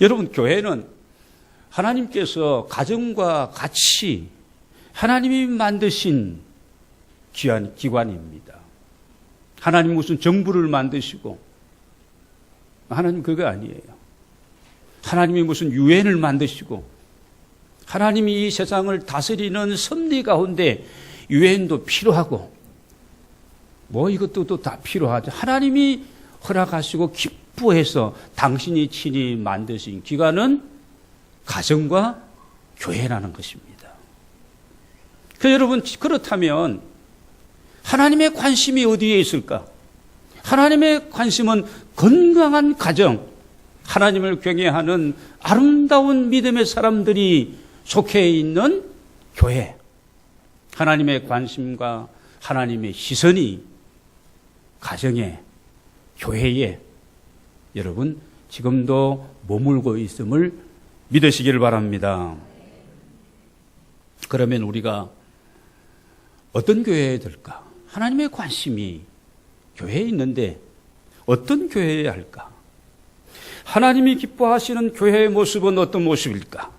여러분, 교회는 하나님께서 가정과 같이 하나님이 만드신 귀한 기관입니다. 하나님 무슨 정부를 만드시고 하나님 그거 아니에요. 하나님이 무슨 유엔을 만드시고 하나님이 이 세상을 다스리는 섭리 가운데 유엔도 필요하고 뭐 이것도 또 다 필요하죠. 하나님이 허락하시고 기뻐 해서 당신이 친히 만드신 기관은 가정과 교회라는 것입니다. 그 여러분 그렇다면 하나님의 관심이 어디에 있을까? 하나님의 관심은 건강한 가정, 하나님을 경외하는 아름다운 믿음의 사람들이 속해 있는 교회. 하나님의 관심과 하나님의 시선이 가정에, 교회에 여러분 지금도 머물고 있음을 믿으시기를 바랍니다. 그러면 우리가 어떤 교회에 들까? 하나님의 관심이 교회에 있는데 어떤 교회에 할까? 하나님이 기뻐하시는 교회의 모습은 어떤 모습일까?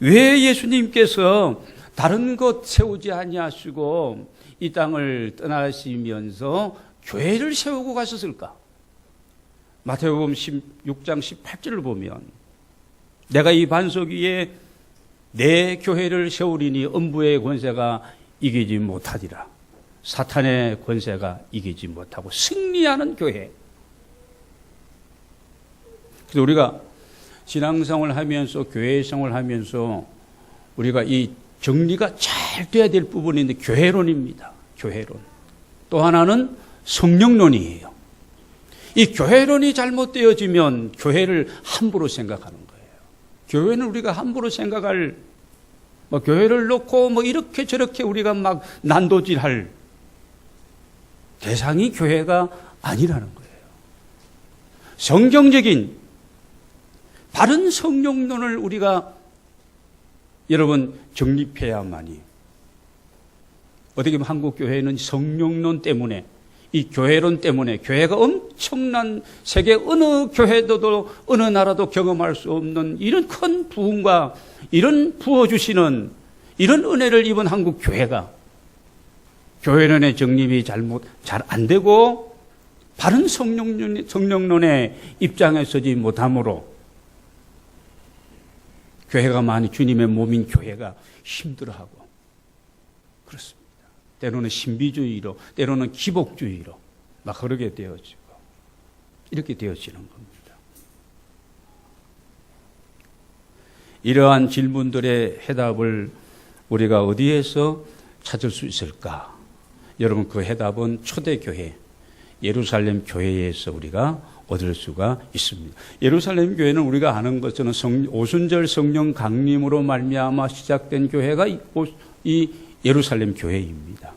왜 예수님께서 다른 것 세우지 아니하시고 이 땅을 떠나시면서 교회를 세우고 가셨을까? 마태복음 16장 18절을 보면 내가 이 반석 위에 내 교회를 세우리니 음부의 권세가 이기지 못하리라. 사탄의 권세가 이기지 못하고 승리하는 교회. 그래서 우리가 신앙생활을 하면서 교회 생활을 하면서 우리가 이 정리가 잘 돼야 될 부분인데 교회론입니다. 교회론. 또 하나는 성령론이에요. 이 교회론이 잘못되어지면 교회를 함부로 생각하는 거예요. 교회는 우리가 함부로 생각할 뭐 교회를 놓고 뭐 이렇게 저렇게 우리가 막 난도질할 대상이 교회가 아니라는 거예요. 성경적인 바른 성령론을 우리가 여러분 정립해야만이 어떻게 보면 한국 교회는 성령론 때문에 이 교회론 때문에 교회가 엄청난 세계 어느 교회도 어느 나라도 경험할 수 없는 이런 큰 부흥과 이런 부어주시는 이런 은혜를 입은 한국 교회가 교회론의 정립이 잘못 잘 안 되고 바른 성령론, 성령론의 입장에 서지 못함으로 교회가 많이 주님의 몸인 교회가 힘들어하고 그렇습니다. 때로는 신비주의로, 때로는 기복주의로 막 그러게 되어지고 이렇게 되어지는 겁니다. 이러한 질문들의 해답을 우리가 어디에서 찾을 수 있을까? 여러분 그 해답은 초대교회, 예루살렘 교회에서 우리가 얻을 수가 있습니다. 예루살렘 교회는 우리가 아는 것처럼 성, 오순절 성령 강림으로 말미암아 시작된 교회가 이, 이 예루살렘 교회입니다.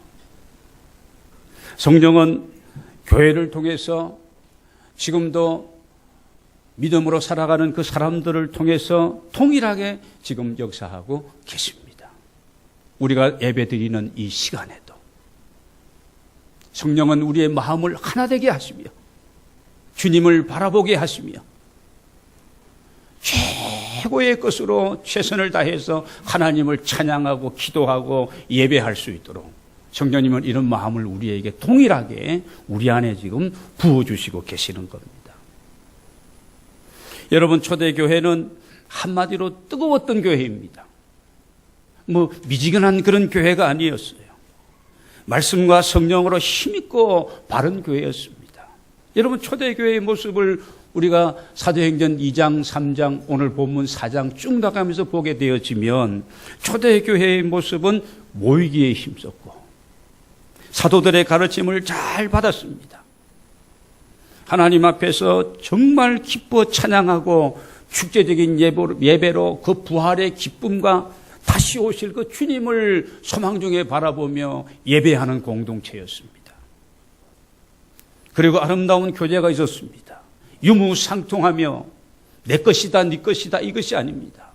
성령은 교회를 통해서 지금도 믿음으로 살아가는 그 사람들을 통해서 동일하게 지금 역사하고 계십니다. 우리가 예배 드리는 이 시간에도 성령은 우리의 마음을 하나 되게 하시며 주님을 바라보게 하시며 최고의 것으로 최선을 다해서 하나님을 찬양하고 기도하고 예배할 수 있도록 성령님은 이런 마음을 우리에게 동일하게 우리 안에 지금 부어주시고 계시는 겁니다. 여러분, 초대교회는 한마디로 뜨거웠던 교회입니다. 뭐, 미지근한 그런 교회가 아니었어요. 말씀과 성령으로 힘있고 바른 교회였습니다. 여러분, 초대교회의 모습을 우리가 사도행전 2장, 3장, 오늘 본문 4장 쭉 나가면서 보게 되어지면 초대교회의 모습은 모이기에 힘썼고 사도들의 가르침을 잘 받았습니다. 하나님 앞에서 정말 기뻐 찬양하고 축제적인 예배로 그 부활의 기쁨과 다시 오실 그 주님을 소망 중에 바라보며 예배하는 공동체였습니다. 그리고 아름다운 교제가 있었습니다. 유무상통하며 내 것이다, 네 것이다 이것이 아닙니다.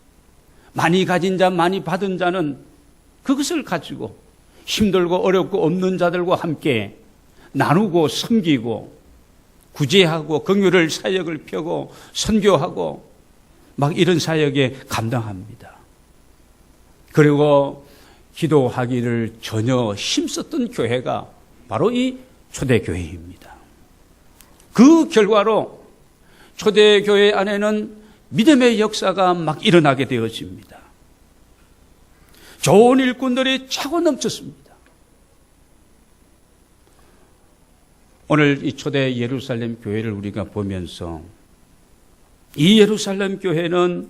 많이 가진 자, 많이 받은 자는 그것을 가지고 힘들고 어렵고 없는 자들과 함께 나누고 섬기고 구제하고 긍휼을 사역을 펴고 선교하고 막 이런 사역에 감당합니다. 그리고 기도하기를 전혀 힘썼던 교회가 바로 이 초대교회입니다. 그 결과로 초대교회 안에는 믿음의 역사가 막 일어나게 되어집니다. 좋은 일꾼들이 차고 넘쳤습니다. 오늘 이 초대 예루살렘 교회를 우리가 보면서 이 예루살렘 교회는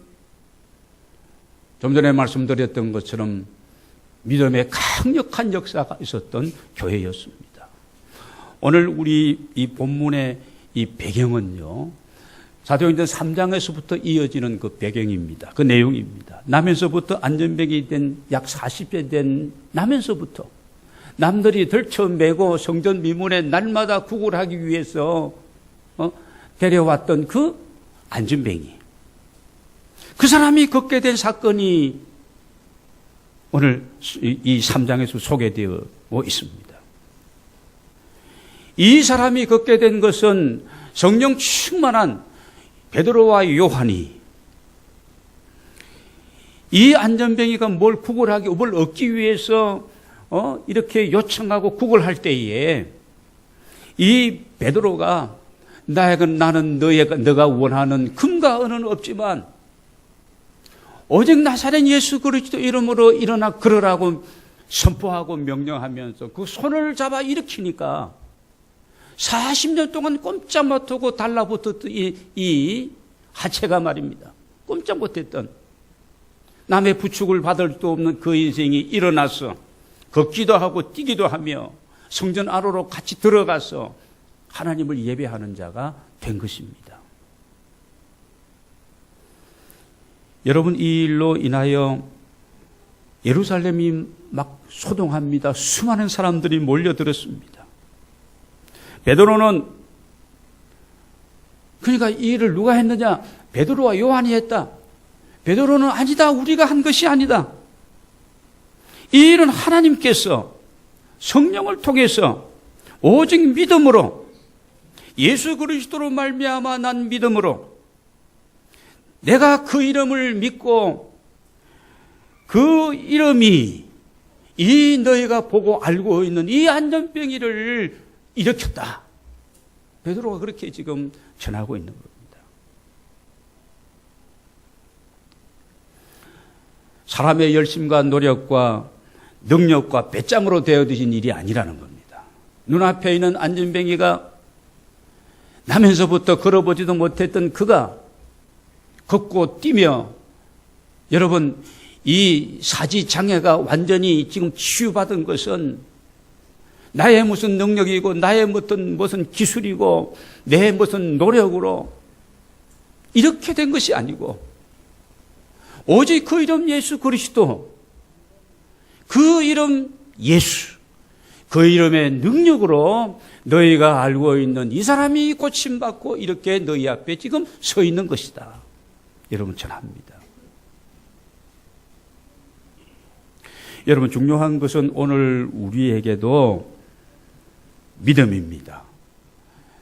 좀 전에 말씀드렸던 것처럼 믿음의 강력한 역사가 있었던 교회였습니다. 오늘 우리 이 본문의 이 배경은요, 사도행전 3장에서부터 이어지는 그 배경입니다. 그 내용입니다. 나면서부터 안전병이 된 약 40년 된 나면서부터 남들이 들쳐매고 성전 미문에 날마다 구걸하기 위해서 어? 데려왔던 그 안전뱅이. 그 사람이 겪게 된 사건이 오늘 이 3장에서 소개되어 있습니다. 이 사람이 겪게 된 것은 성령 충만한 베드로와 요한이 이 안전뱅이가 뭘 구걸하기, 뭘 얻기 위해서 어, 이렇게 요청하고 구걸할 때에 이 베드로가 나에게 나는 너의 너가 원하는 금과 은은 없지만 오직 나사렛 예수 그리스도 이름으로 일어나 걸으라고 선포하고 명령하면서 그 손을 잡아 일으키니까 40년 동안 꼼짝 못하고 달라붙었던 이, 이 하체가 말입니다. 꼼짝 못했던 남의 부축을 받을 수 없는 그 인생이 일어나서 걷기도 하고 뛰기도 하며 성전 안으로 같이 들어가서 하나님을 예배하는 자가 된 것입니다. 여러분 이 일로 인하여 예루살렘이 막 소동합니다. 수많은 사람들이 몰려들었습니다. 베드로는 그러니까 이 일을 누가 했느냐? 베드로와 요한이 했다. 베드로는 아니다. 우리가 한 것이 아니다. 이 일은 하나님께서 성령을 통해서 오직 믿음으로 예수 그리스도로 말미암아 난 믿음으로 내가 그 이름을 믿고 그 이름이 이 너희가 보고 알고 있는 이 안전병이를 일으켰다. 베드로가 그렇게 지금 전하고 있는 겁니다. 사람의 열심과 노력과 능력과 배짱으로 되어드신 일이 아니라는 겁니다. 눈앞에 있는 안전뱅이가 나면서부터 걸어보지도 못했던 그가 걷고 뛰며 여러분 이 사지 장애가 완전히 지금 치유받은 것은 나의 무슨 능력이고 나의 무슨 무슨 기술이고 내 무슨 노력으로 이렇게 된 것이 아니고 오직 그 이름 예수 그리스도 그 이름 예수 그 이름의 능력으로 너희가 알고 있는 이 사람이 고침받고 이렇게 너희 앞에 지금 서 있는 것이다. 여러분 전합니다. 여러분 중요한 것은 오늘 우리에게도 믿음입니다.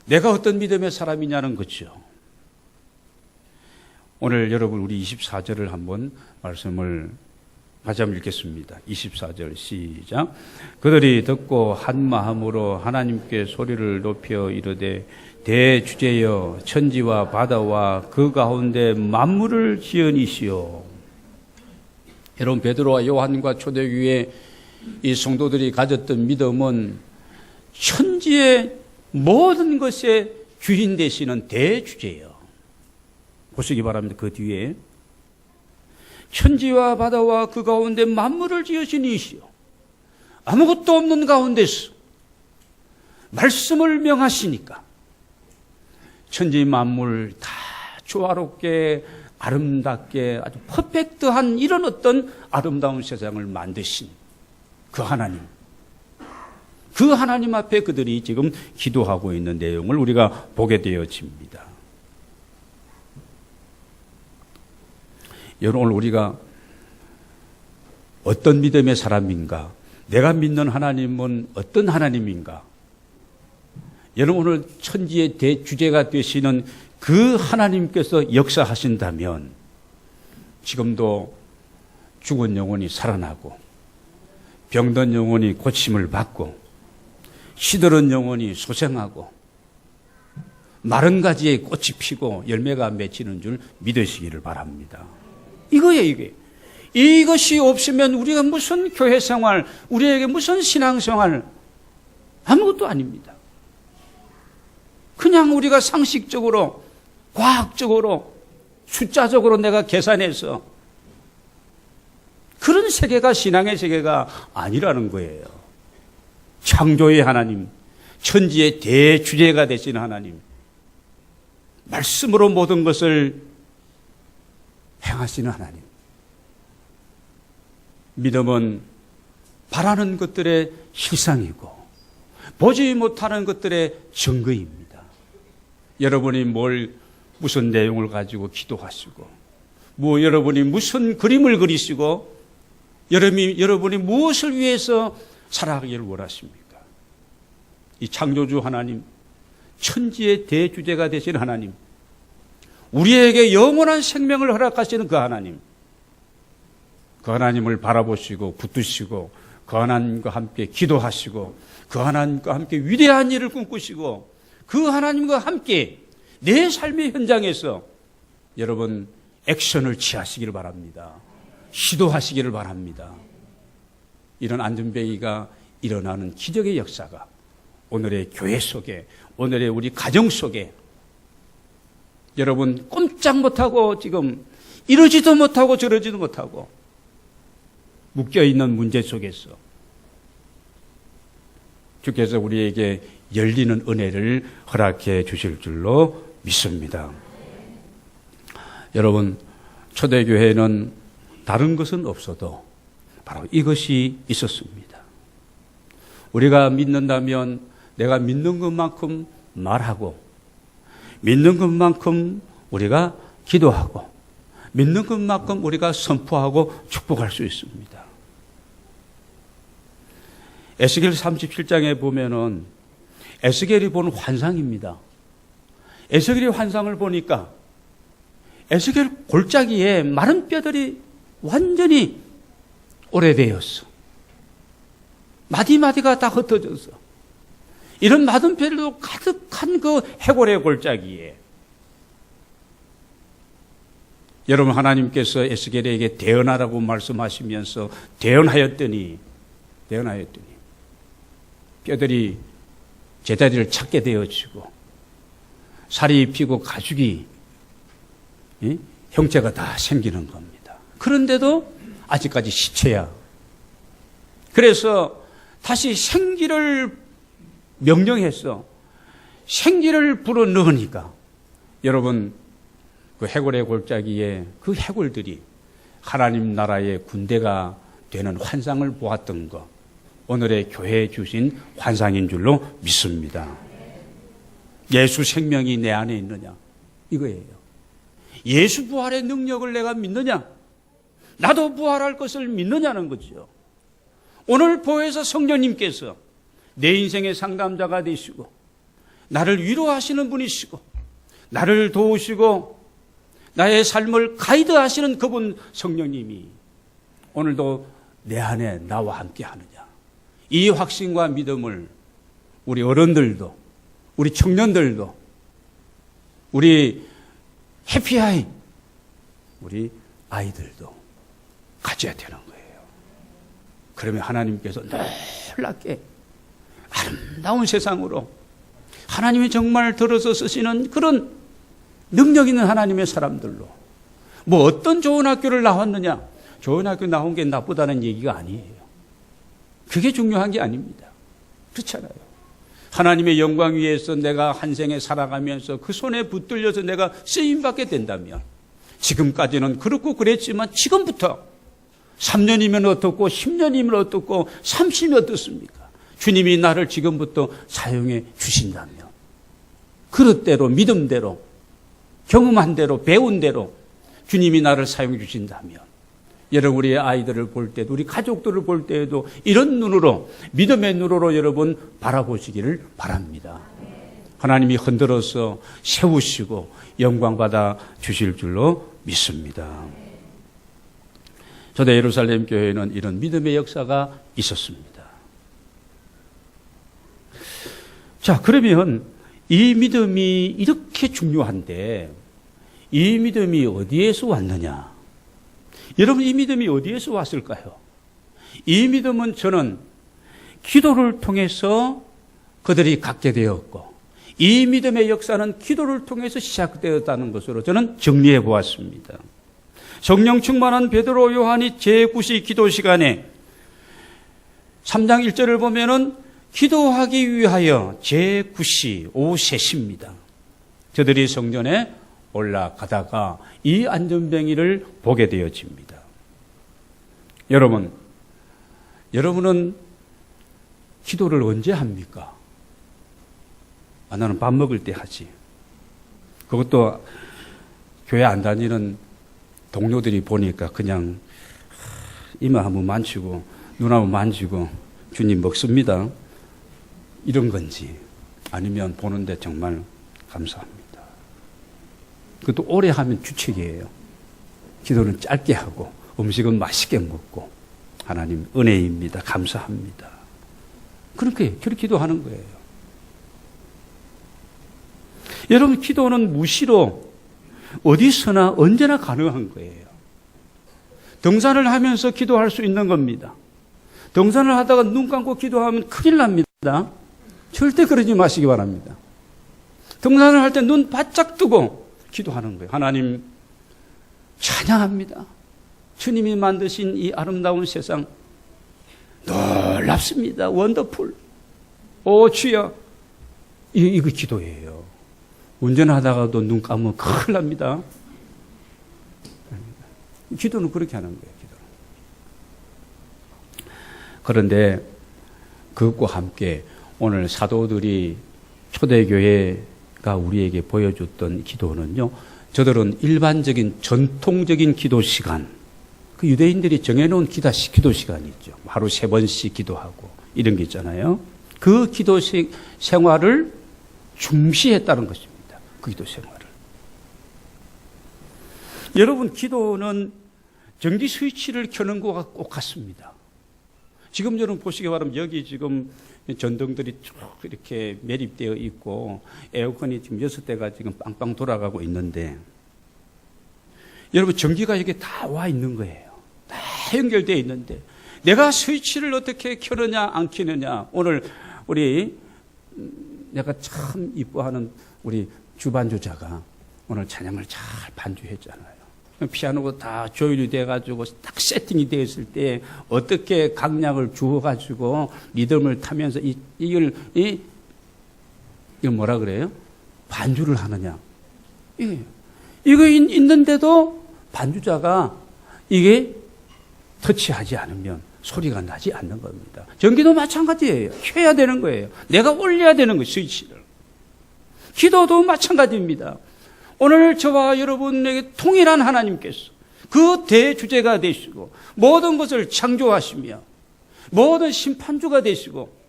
내가 어떤 믿음의 사람이냐는 거죠. 오늘 여러분 우리 24절을 한번 말씀을 다시 한번 읽겠습니다. 24절 시작. 그들이 듣고 한 마음으로 하나님께 소리를 높여 이르되 대주제여 천지와 바다와 그 가운데 만물을 지연이시오. 여러분 베드로와 요한과 초대교회 이 성도들이 가졌던 믿음은 천지의 모든 것의 주인 되시는 대주제요. 보시기 바랍니다. 그 뒤에 천지와 바다와 그 가운데 만물을 지으신 이시요. 아무것도 없는 가운데서 말씀을 명하시니까 천지 만물 다 조화롭게 아름답게 아주 퍼펙트한 이런 어떤 아름다운 세상을 만드신 그 하나님. 그 하나님 앞에 그들이 지금 기도하고 있는 내용을 우리가 보게 되어집니다. 여러분, 우리가 어떤 믿음의 사람인가? 내가 믿는 하나님은 어떤 하나님인가? 여러분 오늘 천지의 대주제가 되시는 그 하나님께서 역사하신다면 지금도 죽은 영혼이 살아나고 병든 영혼이 고침을 받고 시들은 영혼이 소생하고 마른 가지에 꽃이 피고 열매가 맺히는 줄 믿으시기를 바랍니다. 이거예요, 이게. 이것이 없으면 우리가 무슨 교회 생활, 우리에게 무슨 신앙 생활, 아무것도 아닙니다. 그냥 우리가 상식적으로, 과학적으로, 숫자적으로 내가 계산해서 그런 세계가 신앙의 세계가 아니라는 거예요. 창조의 하나님, 천지의 대주제가 되신 하나님, 말씀으로 모든 것을 행하시는 하나님. 믿음은 바라는 것들의 실상이고 보지 못하는 것들의 증거입니다. 여러분이 뭘 무슨 내용을 가지고 기도하시고 뭐 여러분이 무슨 그림을 그리시고 여러분이, 여러분이 무엇을 위해서 살아가기를 원하십니까? 이 창조주 하나님, 천지의 대주제가 되신 하나님, 우리에게 영원한 생명을 허락하시는 그 하나님, 그 하나님을 바라보시고 붙드시고 그 하나님과 함께 기도하시고 그 하나님과 함께 위대한 일을 꿈꾸시고 그 하나님과 함께 내 삶의 현장에서 여러분 액션을 취하시기를 바랍니다. 시도하시기를 바랍니다. 이런 안전배기가 일어나는 기적의 역사가 오늘의 교회 속에 오늘의 우리 가정 속에 여러분 꼼짝 못하고 지금 이러지도 못하고 저러지도 못하고 묶여 있는 문제 속에서 주께서 우리에게 열리는 은혜를 허락해 주실 줄로 믿습니다. 여러분 초대교회는 다른 것은 없어도 바로 이것이 있었습니다. 우리가 믿는다면 내가 믿는 것만큼 말하고 믿는 것만큼 우리가 기도하고 믿는 것만큼 우리가 선포하고 축복할 수 있습니다. 에스겔 37장에 보면은 에스겔이 본 환상입니다. 에스겔의 환상을 보니까 에스겔 골짜기에 마른 뼈들이 완전히 오래되었어. 마디마디가 다 흩어져서. 이런 뼈들도 가득한 그 해골의 골짜기에 여러분 하나님께서 에스겔에게 대언하라고 말씀하시면서 대언하였더니 대언하였더니 뼈들이 제자리를 찾게 되어지고 살이 피고 가죽이 예? 형체가 다 생기는 겁니다. 그런데도 아직까지 시체야. 그래서 다시 생기를 명령해서 생기를 불어 넣으니까 여러분 그 해골의 골짜기에 그 해골들이 하나님 나라의 군대가 되는 환상을 보았던 것 오늘의 교회에 주신 환상인 줄로 믿습니다. 예수 생명이 내 안에 있느냐 이거예요. 예수 부활의 능력을 내가 믿느냐 나도 부활할 것을 믿느냐는 거죠. 오늘 보혜사 성령님께서 내 인생의 상담자가 되시고 나를 위로하시는 분이시고 나를 도우시고 나의 삶을 가이드하시는 그분 성령님이 오늘도 내 안에 나와 함께 하느냐. 이 확신과 믿음을 우리 어른들도 우리 청년들도 우리 해피아이 우리 아이들도 가져야 되는 거예요. 그러면 하나님께서 놀랍게 아름다운 세상으로 하나님이 정말 들어서 쓰시는 그런 능력 있는 하나님의 사람들로 뭐 어떤 좋은 학교를 나왔느냐 좋은 학교 나온 게 나쁘다는 얘기가 아니에요. 그게 중요한 게 아닙니다. 그렇잖아요. 하나님의 영광 위에서 내가 한 생에 살아가면서 그 손에 붙들려서 내가 쓰임 받게 된다면 지금까지는 그렇고 그랬지만 지금부터 3년이면 어떻고 10년이면 어떻고 30년 어떻습니까? 주님이 나를 지금부터 사용해 주신다면 그릇대로 믿음대로 경험한 대로 배운 대로 주님이 나를 사용해 주신다면 여러분 우리의 아이들을 볼 때도 우리 가족들을 볼 때에도 이런 눈으로 믿음의 눈으로 여러분 바라보시기를 바랍니다. 하나님이 흔들어서 세우시고 영광 받아 주실 줄로 믿습니다. 저대 예루살렘 교회에는 이런 믿음의 역사가 있었습니다. 자, 그러면 이 믿음이 이렇게 중요한데 이 믿음이 어디에서 왔느냐? 여러분, 이 믿음이 어디에서 왔을까요? 이 믿음은 저는 기도를 통해서 그들이 갖게 되었고, 이 믿음의 역사는 기도를 통해서 시작되었다는 것으로 저는 정리해 보았습니다. 성령 충만한 베드로 요한이 제9시 기도 시간에 3장 1절을 보면은 기도하기 위하여 제9시 오후 3시입니다. 저들이 성전에 올라가다가 이 안전뱅이를 보게 되어집니다. 여러분, 여러분은 기도를 언제 합니까? 아, 나는 밥 먹을 때 하지. 그것도 교회 안 다니는 동료들이 보니까 그냥 이마 한번 만지고 눈 한번 만지고 주님 먹습니다. 이런 건지 아니면 보는데 정말 감사합니다. 그것도 오래 하면 주책이에요. 기도는 짧게 하고 음식은 맛있게 먹고 하나님 은혜입니다. 감사합니다. 그렇게 그렇게 기도하는 거예요. 여러분 기도는 무시로 어디서나 언제나 가능한 거예요. 등산을 하면서 기도할 수 있는 겁니다. 등산을 하다가 눈 감고 기도하면 큰일 납니다. 절대 그러지 마시기 바랍니다. 등산을 할 때 눈 바짝 뜨고 기도하는 거예요. 하나님 찬양합니다. 주님이 만드신 이 아름다운 세상 놀랍습니다. 원더풀. 오 주여. 이, 이거 기도예요. 운전하다가도 눈 감으면 큰일 납니다. 기도는 그렇게 하는 거예요. 기도. 그런데 그것과 함께 오늘 사도들이 초대교회가 우리에게 보여줬던 기도는요. 저들은 일반적인 전통적인 기도 시간, 그 유대인들이 정해놓은 기다, 기도 시간이 있죠. 하루 세 번씩 기도하고 이런 게 있잖아요. 그 기도 생활을 중시했다는 것입니다. 그 기도 생활을. 여러분, 기도는 전기 스위치를 켜는 것과 꼭 같습니다. 지금 여러분 보시기 바라면 여기 지금 전등들이 쭉 이렇게 매립되어 있고 에어컨이 지금 여섯 대가 지금 빵빵 돌아가고 있는데 여러분 전기가 여기 다 와 있는 거예요. 다 연결되어 있는데 내가 스위치를 어떻게 켜느냐 안 켜느냐 오늘 우리 내가 참 이뻐하는 우리 주반주자가 오늘 찬양을 잘 반주했잖아요. 피아노가 다 조율이 돼가지고 딱 세팅이 되었을 때 어떻게 강약을 주어가지고 리듬을 타면서 이, 이걸, 이, 이걸 뭐라 그래요? 반주를 하느냐. 이 이거 있는데도 반주자가 이게 터치하지 않으면 소리가 나지 않는 겁니다. 전기도 마찬가지예요. 켜야 되는 거예요. 내가 올려야 되는 거예요, 스위치를. 기도도 마찬가지입니다. 오늘 저와 여러분에게 통일한 하나님께서 그 대주제가 되시고 모든 것을 창조하시며 모든 심판주가 되시고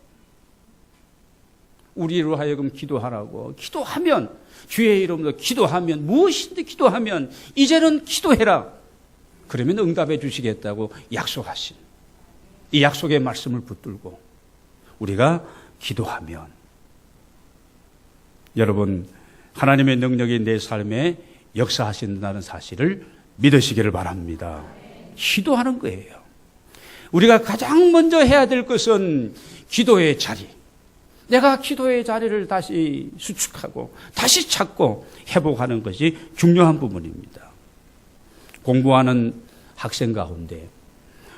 우리로 하여금 기도하라고 기도하면 주의 이름으로 기도하면 무엇인데 기도하면 이제는 기도해라 그러면 응답해 주시겠다고 약속하신 이 약속의 말씀을 붙들고 우리가 기도하면 여러분 하나님의 능력이 내 삶에 역사하신다는 사실을 믿으시기를 바랍니다. 기도하는 거예요. 우리가 가장 먼저 해야 될 것은 기도의 자리. 내가 기도의 자리를 다시 수축하고 다시 찾고 회복하는 것이 중요한 부분입니다. 공부하는 학생 가운데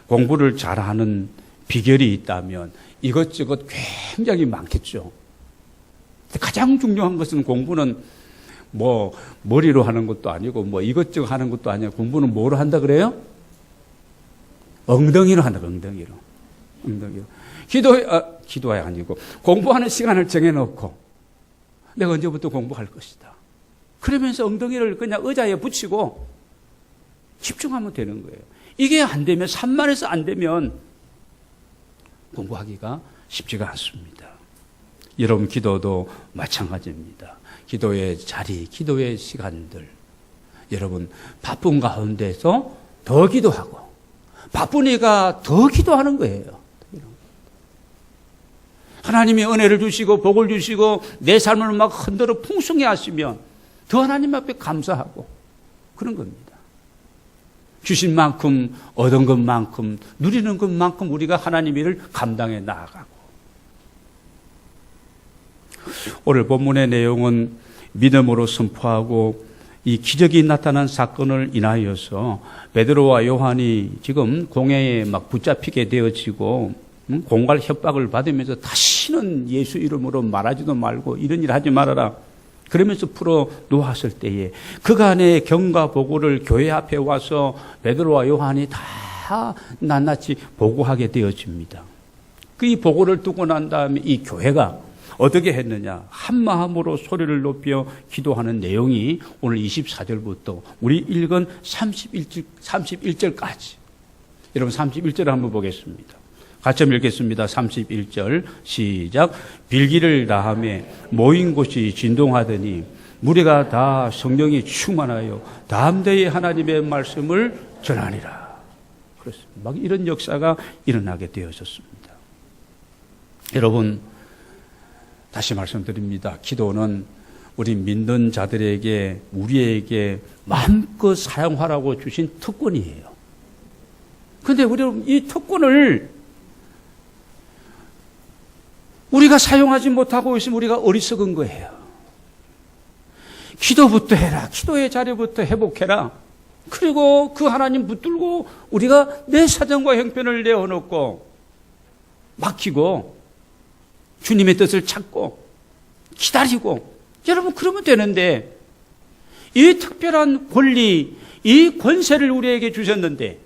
공부를 잘하는 비결이 있다면 이것저것 굉장히 많겠죠. 가장 중요한 것은 공부는 뭐 머리로 하는 것도 아니고 뭐 이것저것 하는 것도 아니고 공부는 뭐로 한다 그래요? 엉덩이로 한다 엉덩이로 엉덩이로 기도 아, 기도가 아니고 공부하는 시간을 정해 놓고 내가 언제부터 공부할 것이다. 그러면서 엉덩이를 그냥 의자에 붙이고 집중하면 되는 거예요. 이게 안 되면 산만해서 안 되면 공부하기가 쉽지가 않습니다. 여러분 기도도 마찬가지입니다. 기도의 자리, 기도의 시간들. 여러분 바쁜 가운데서 더 기도하고 바쁘니까 더 기도하는 거예요. 하나님이 은혜를 주시고 복을 주시고 내 삶을 막 흔들어 풍성해 하시면 더 하나님 앞에 감사하고 그런 겁니다. 주신 만큼 얻은 것만큼 누리는 것만큼 우리가 하나님 일을 감당해 나아가고 오늘 본문의 내용은 믿음으로 선포하고 이 기적이 나타난 사건을 인하여서 베드로와 요한이 지금 공회에 막 붙잡히게 되어지고 음, 공갈 협박을 받으면서 다시는 예수 이름으로 말하지도 말고 이런 일 하지 말아라. 그러면서 풀어 놓았을 때에 그간의 경과 보고를 교회 앞에 와서 베드로와 요한이 다 낱낱이 보고하게 되어집니다. 그 이 보고를 두고 난 다음에 이 교회가 어떻게 했느냐? 한 마음으로 소리를 높여 기도하는 내용이 오늘 24절부터 우리 읽은 31절, 31절까지. 여러분 31절 한번 보겠습니다. 같이 읽겠습니다. 31절 시작. 빌기를 다함에 모인 곳이 진동하더니 무리가 다 성령이 충만하여 담대히 하나님의 말씀을 전하니라. 그렇습니다. 막 이런 역사가 일어나게 되어졌습니다. 여러분 다시 말씀드립니다. 기도는 우리 믿는 자들에게 우리에게 마음껏 사용하라고 주신 특권이에요. 근데 우리 이 특권을 우리가 사용하지 못하고 있으면 우리가 어리석은 거예요. 기도부터 해라. 기도의 자리부터 회복해라. 그리고 그 하나님 붙들고 우리가 내 사정과 형편을 내어놓고 맡기고 주님의 뜻을 찾고 기다리고 여러분 그러면 되는데 이 특별한 권리, 이 권세를 우리에게 주셨는데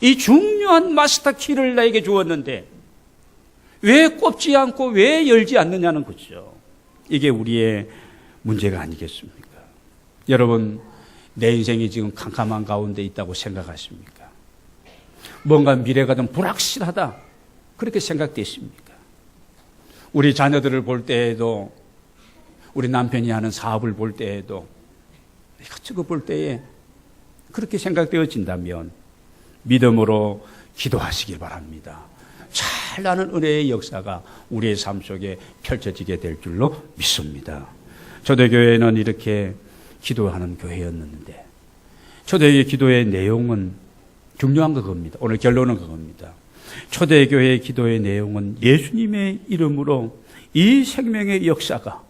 이 중요한 마스터 키를 나에게 주었는데 왜 꼽지 않고 왜 열지 않느냐는 거죠. 이게 우리의 문제가 아니겠습니까? 여러분, 내 인생이 지금 캄캄한 가운데 있다고 생각하십니까? 뭔가 미래가 좀 불확실하다. 그렇게 생각되십니까? 우리 자녀들을 볼 때에도, 우리 남편이 하는 사업을 볼 때에도, 이것저것 볼 때에 그렇게 생각되어진다면 믿음으로 기도하시길 바랍니다. 잘 나는 은혜의 역사가 우리의 삶 속에 펼쳐지게 될 줄로 믿습니다. 초대교회는 이렇게 기도하는 교회였는데, 초대교회 기도의 내용은 중요한 그겁니다. 오늘 결론은 그겁니다. 초대교회 기도의 내용은 예수님의 이름으로 이 생명의 역사가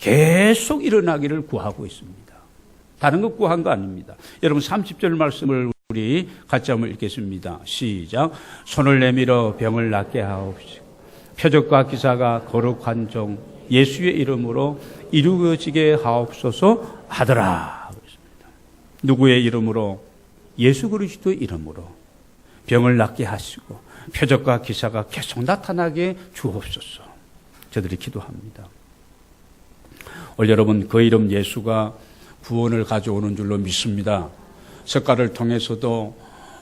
계속 일어나기를 구하고 있습니다. 다른 것 구한 거 아닙니다. 여러분 30절 말씀을 우리 같이 한번 읽겠습니다. 시작. 손을 내밀어 병을 낫게 하옵시고 표적과 기사가 거룩한 종 예수의 이름으로 이루어지게 하옵소서 하더라. 누구의 이름으로? 예수 그리스도의 이름으로 병을 낫게 하시고 표적과 기사가 계속 나타나게 주옵소서. 저들이 기도합니다. 오늘 여러분 그 이름 예수가 구원을 가져오는 줄로 믿습니다. 석가를 통해서도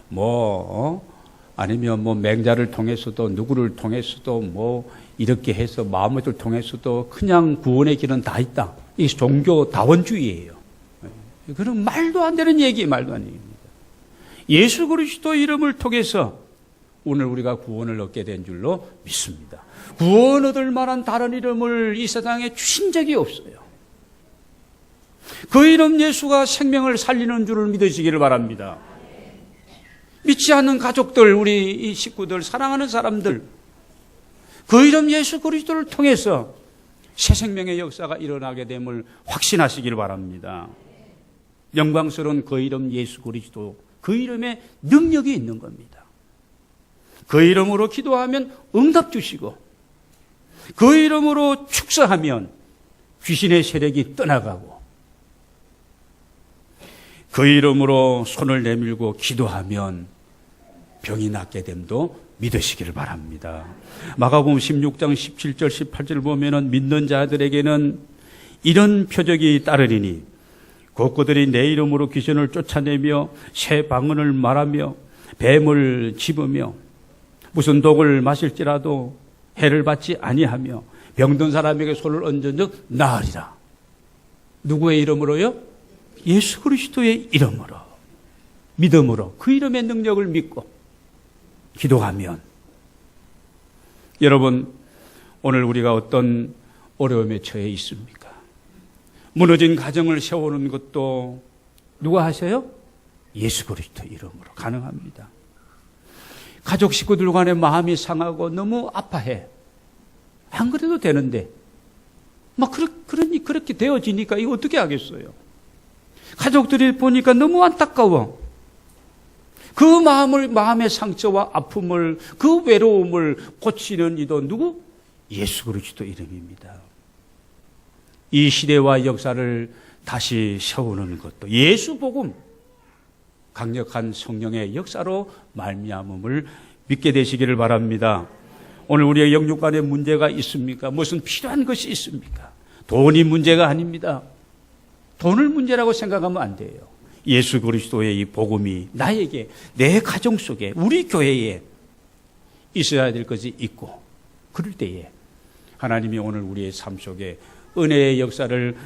뭐 어? 아니면 뭐 맹자를 통해서도 누구를 통해서도 뭐 이렇게 해서 마음을 통해서도 그냥 구원의 길은 다 있다. 이 종교 다원주의예요. 그런 말도 안 되는 얘기, 말도 안 되는. 예수 그리스도 이름을 통해서 오늘 우리가 구원을 얻게 된 줄로 믿습니다. 구원 얻을 만한 다른 이름을 이 세상에 주신 적이 없어요. 그 이름 예수가 생명을 살리는 줄을 믿으시기를 바랍니다. 믿지 않는 가족들, 우리 이 식구들, 사랑하는 사람들, 그 이름 예수 그리스도를 통해서 새 생명의 역사가 일어나게 됨을 확신하시기를 바랍니다. 영광스러운 그 이름 예수 그리스도, 그 이름에 능력이 있는 겁니다. 그 이름으로 기도하면 응답 주시고, 그 이름으로 축사하면 귀신의 세력이 떠나가고, 그 이름으로 손을 내밀고 기도하면 병이 낫게 됨도 믿으시기를 바랍니다. 마가복음 16장 17절 18절 보면은 믿는 자들에게는 이런 표적이 따르리니 곧그들이 내 이름으로 귀신을 쫓아내며 새 방언을 말하며 뱀을 집으며 무슨 독을 마실지라도 해를 받지 아니하며 병든 사람에게 손을 얹은 적 나으리라. 누구의 이름으로요? 예수 그리스도의 이름으로. 믿음으로 그 이름의 능력을 믿고 기도하면 여러분 오늘 우리가 어떤 어려움에 처해 있습니까? 무너진 가정을 세우는 것도 누가 하세요? 예수 그리스도 이름으로 가능합니다. 가족 식구들 간의 마음이 상하고 너무 아파해. 안 그래도 되는데 막 그러, 그러니 그렇게 되어지니까 이거 어떻게 하겠어요? 가족들이 보니까 너무 안타까워. 그 마음을 마음의 상처와 아픔을 그 외로움을 고치는 이도 누구? 예수 그리스도 이름입니다. 이 시대와 역사를 다시 세우는 것도 예수 복음 강력한 성령의 역사로 말미암음을 믿게 되시기를 바랍니다. 오늘 우리의 영육 간에 문제가 있습니까? 무슨 필요한 것이 있습니까? 돈이 문제가 아닙니다. 돈을 문제라고 생각하면 안 돼요. 예수 그리스도의 이 복음이 나에게 내 가정 속에 우리 교회에 있어야 될 것이 있고 그럴 때에 하나님이 오늘 우리의 삶 속에 은혜의 역사를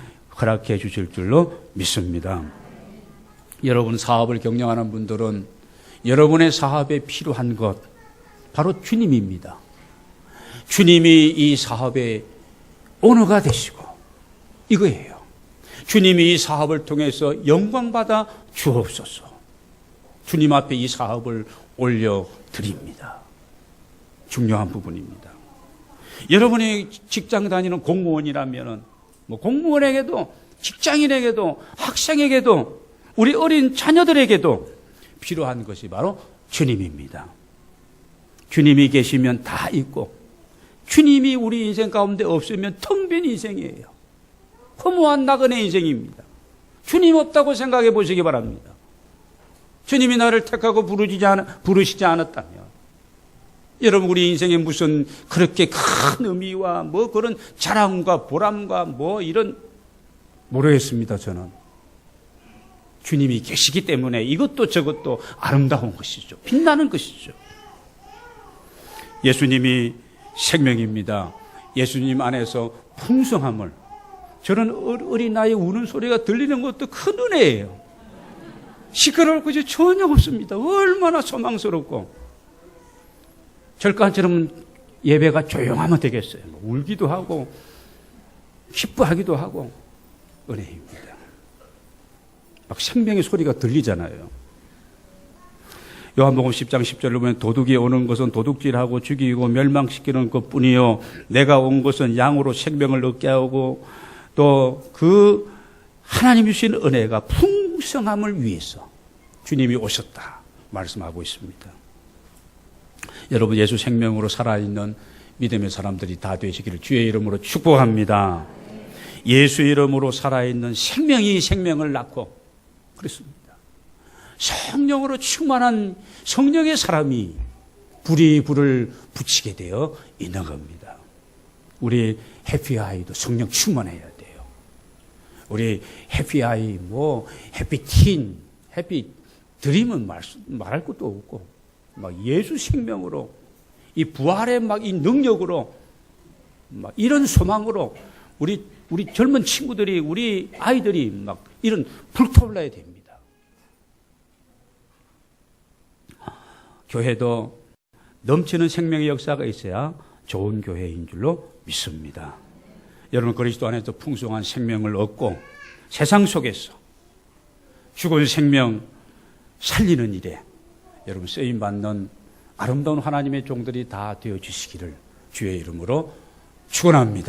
허락해 주실 줄로 믿습니다. 여러분 사업을 경영하는 분들은 여러분의 사업에 필요한 것 바로 주님입니다. 주님이 이 사업의 오너가 되시고 이거예요. 주님이 이 사업을 통해서 영광 받아 주옵소서. 주님 앞에 이 사업을 올려 드립니다. 중요한 부분입니다. 여러분이 직장 다니는 공무원이라면은 뭐 공무원에게도 직장인에게도 학생에게도 우리 어린 자녀들에게도 필요한 것이 바로 주님입니다. 주님이 계시면 다 있고 주님이 우리 인생 가운데 없으면 텅 빈 인생이에요. 허무한 나그네 인생입니다. 주님 없다고 생각해 보시기 바랍니다. 주님이 나를 택하고 부르시지, 않, 부르시지 않았다면 여러분 우리 인생에 무슨 그렇게 큰 의미와 뭐 그런 자랑과 보람과 뭐 이런 모르겠습니다 저는. 주님이 계시기 때문에 이것도 저것도 아름다운 것이죠. 빛나는 것이죠. 예수님이 생명입니다. 예수님 안에서 풍성함을 저는 어린 나이 우는 소리가 들리는 것도 큰 은혜예요. 시끄러울 것이 전혀 없습니다. 얼마나 소망스럽고 절간처럼 예배가 조용하면 되겠어요. 뭐 울기도 하고 기뻐하기도 하고 은혜입니다. 막 생명의 소리가 들리잖아요. 요한복음 10장 10절을 보면 도둑이 오는 것은 도둑질하고 죽이고 멸망시키는 것뿐이요 내가 온 것은 양으로 생명을 얻게 하고 또 그 하나님 주신 은혜가 풍성함을 위해서 주님이 오셨다 말씀하고 있습니다. 여러분 예수 생명으로 살아있는 믿음의 사람들이 다 되시기를 주의 이름으로 축복합니다. 예수 이름으로 살아있는 생명이 생명을 낳고 그렇습니다. 성령으로 충만한 성령의 사람이 불이 불을 붙이게 되어 있는 겁니다. 우리 해피아이도 성령 충만해야 돼요. 우리 해피아이, 뭐, 해피틴, 해피 드림은 말, 말할 것도 없고, 막 예수 생명으로 이 부활의 막 이 능력으로 막 이런 소망으로 우리 우리 젊은 친구들이 우리 아이들이 막 이런 불타올라야 됩니다. 교회도 넘치는 생명의 역사가 있어야 좋은 교회인 줄로 믿습니다. 여러분 그리스도 안에서 풍성한 생명을 얻고 세상 속에서 죽은 생명 살리는 일에 여러분 쓰임 받는 아름다운 하나님의 종들이 다 되어 주시기를 주의 이름으로 축원합니다.